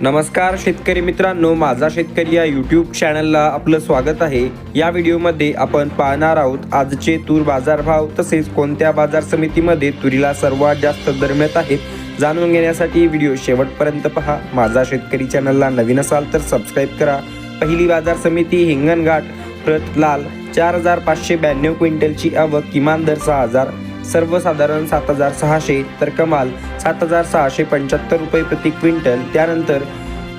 नमस्कार शेतकरी मित्रांनो माझा शेतकरी या यूट्यूब चॅनलला आपलं स्वागत आहे. या व्हिडिओमध्ये आपण पाहणार आहोत आजचे तूर बाजारभाव तसेच कोणत्या बाजार समितीमध्ये तुरीला सर्वात जास्त दर मिळत आहेत जाणून घेण्यासाठी व्हिडिओ शेवटपर्यंत पहा. माझा शेतकरी चॅनलला नवीन असाल तर सबस्क्राईब करा. पहिली बाजार समिती हिंगणघाट प्रत लाल चार हजार पाचशे ब्याण्णव क्विंटलची आवक किमान दर सहा हजार सर्वसाधारण सात हजार सहाशे तर कमाल सात हजार सहाशे पंच्याहत्तर रुपये प्रति क्विंटल. त्यानंतर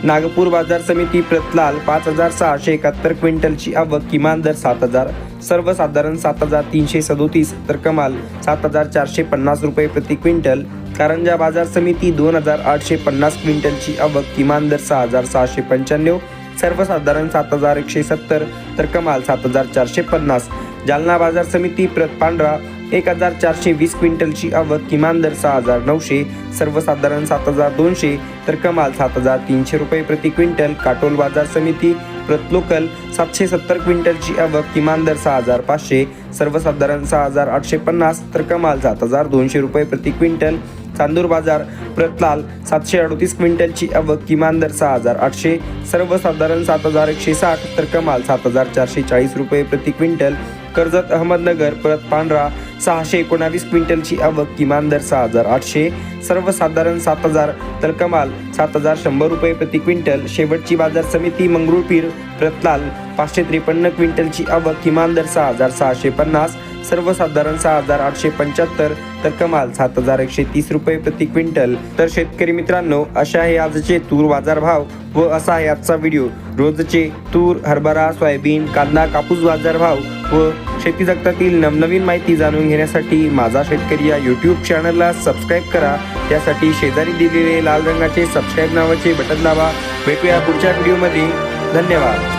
नागपूर बाजार समिती प्रतलाल पाच हजार सहाशे एकाहत्तर क्विंटलची आवक किमान दर सात हजार. सर्वसाधारण सात हजार तीनशे सदोतीस तर कमाल सात हजार चारशे पन्नास रुपये प्रति क्विंटल. कारंजा बाजार समिती दोन हजार आठशे पन्नास क्विंटलची आवक किमान दर सहा हजार सहाशे पंच्याण्णव. सर्वसाधारण सात हजार एकशे सत्तर तर कमाल सात हजार चारशे पन्नास. जालना बाजार समिती प्रत पांढरा एक हजार चारशे वीस क्विंटलची आवक किमान दर सहा हजार नऊशे सर्वसाधारण सात हजार दोनशे तर कमाल सात हजार तीनशे रुपये प्रति क्विंटल. काटोल बाजार समिती प्रत लोकल सातशे सत्तर क्विंटलची आवक किमान दर सहा हजार पाचशे सर्वसाधारण सहा हजार आठशे पन्नास तर कमाल सात हजार दोनशे रुपये प्रति क्विंटल. चांदूर बाजार प्रतलाल सातशे अडतीस क्विंटलची आवक किमान दर सहा हजार आठशे सर्वसाधारण सात हजार एकशे साठ तर कमाल सात हजार चारशे चाळीस रुपये प्रति क्विंटल. कर्जत अहमदनगर परत पांढरा सहाशे एकोणावीस क्विंटलची आवक किमान दर सहा हजार आठशे सर्वसाधारण सात हजार तर कमाल सात हजार शंभर रुपये प्रति क्विंटल. शेवटची बाजार समिती मंगरुळपीर प्रतलाल पाचशे त्रेपन्न क्विंटलची आवक किमान दर सहा हजार सहाशे पन्नास सर्वसाधारण सहा हजार आठशे पंच्याहत्तर तर कमाल सात हजार एकशे तीस रुपये प्रति क्विंटल. तर शेतकरी मित्रांनो अशा आहे आजचे तूर बाजार भाव व असा आहे आजचा व्हिडिओ. रोजचे तूर हरभरा सोयाबीन कांदा कापूस बाजार भाव व शेती जगतातील नवनवीन माहिती जाणून घेण्यासाठी माझा शेतकरी या यूट्यूब चॅनलला सबस्क्राईब करा. त्यासाठी शेजारी दिलेले लाल रंगाचे सबस्क्राईब नावाचे बटन दाबा. भेटूया पुढच्या व्हिडिओमध्ये धन्यवाद.